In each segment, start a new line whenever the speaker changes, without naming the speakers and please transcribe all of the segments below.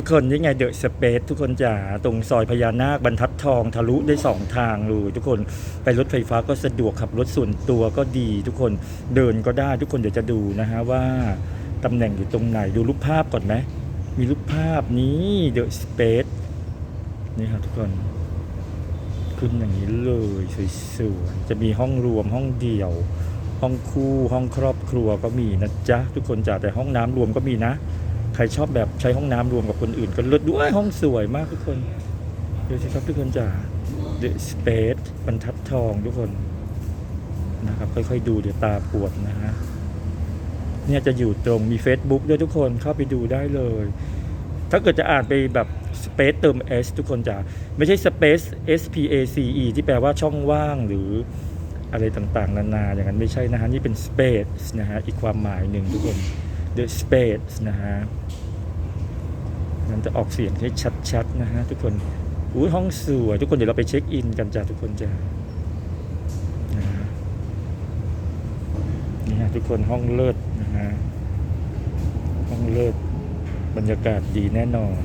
ทุกคนนี่ไงเดอะสเปซทุกคนจ๋าตรงซอยพญานาคบรรทัดทองทะลุได้สองทางเลยทุกคนไปรถไฟฟ้าก็สะดวกขับรถส่วนตัวก็ดีทุกคนเดินก็ได้ทุกคนเดี๋ยวจะดูนะฮะว่าตำแหน่งอยู่ตรงไหนดูรูปภาพก่อนไหมมีรูปภาพนี้เดอะสเปซนี่ครับทุกคนขึ้นอย่างนี้เลยสวยๆจะมีห้องรวมห้องเดี่ยว ห้องคู่ห้องครอบครัวก็มีนะจ๊ะทุกคนจ๋าแต่ห้องน้ำรวมก็มีนะ ใครชอบแบบใช้ห้องน้ำรวมกับคนอื่นก็เลิศด้วยห้องสวยมากทุกคนดูสิครับทุกคนจ๋า The Space บรรทัดทองทุกคนนะครับค่อยๆดูเดี๋ยวตาปวดนะฮะเนี่ยจะอยู่ตรงมี Facebook ด้วยทุกคนเข้าไปดูได้เลย ถ้าเกิดจะอ่านไปแบบ Space เติม S ทุกคนจ๋าไม่ใช่ Space S P A C E ที่แปลว่าช่องว่างหรืออะไรต่างๆ นานาอย่างนั้นไม่ใช่นะฮะนี่เป็น Space นะฮะอีกความหมายหนึ่งทุกคน The Space นะฮะมันจะออกเสียงให้ชัดๆนะฮะทุกคนอุ้ยห้องสวยทุกคนเดี๋ยวเราไปเช็คอินกันจ้ะทุกคนจ้ะนะฮะนี่ฮะทุกคนห้องเลิศนะฮะห้องเลิศบรรยากาศดีแน่นอน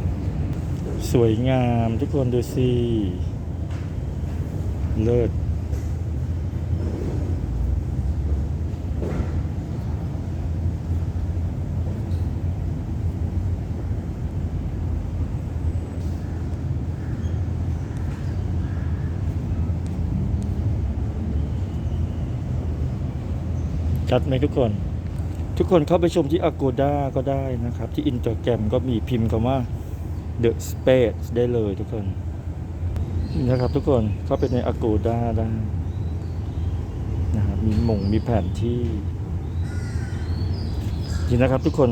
สวยงามทุกคนดูสิเลิศ ชัดไหมทุกคน ทุกคนเข้าไปชมที่ Agoda ก็ได้นะครับ ที่อิน t ต r แกรมก็มีพิมพ์คำว่า The Space ได้เลยทุกคนนะครับทุกคนเข้าไปใน Agoda ได้นะครับมีหมงมีแผนที่นี่นะครับทุกคน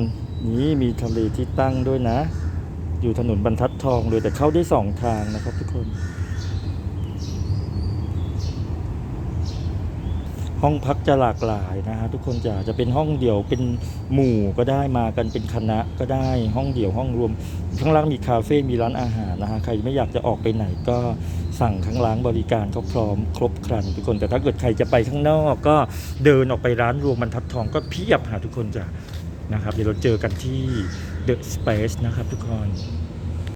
นี่มีทะเลที่ตั้งด้วยนะ อยู่ถนนบรรทัดทองเลยแต่เข้าได้สองทางนะครับทุกคน ห้องพักจะหลากหลายนะฮะทุกคนจะจะเป็นห้องเดี่ยวเป็นหมู่ก็ได้มากันเป็นคณะก็ได้ห้องเดี่ยวห้องรวม ข้างล่างมีคาเฟ่มีร้านอาหารนะฮะใครไม่อยากจะออกไปไหนก็สั่งข้างล่างบริการเขาพร้อมครบครันทุกคนแต่ถ้าเกิดใครจะไปข้างนอก ก็เดินออกไปร้านรวมบรรทัดทองก็เพียบหาทุกคนจ้ะนะครับเดี๋ยวเราเจอกันที่ The Space นะครับทุกคน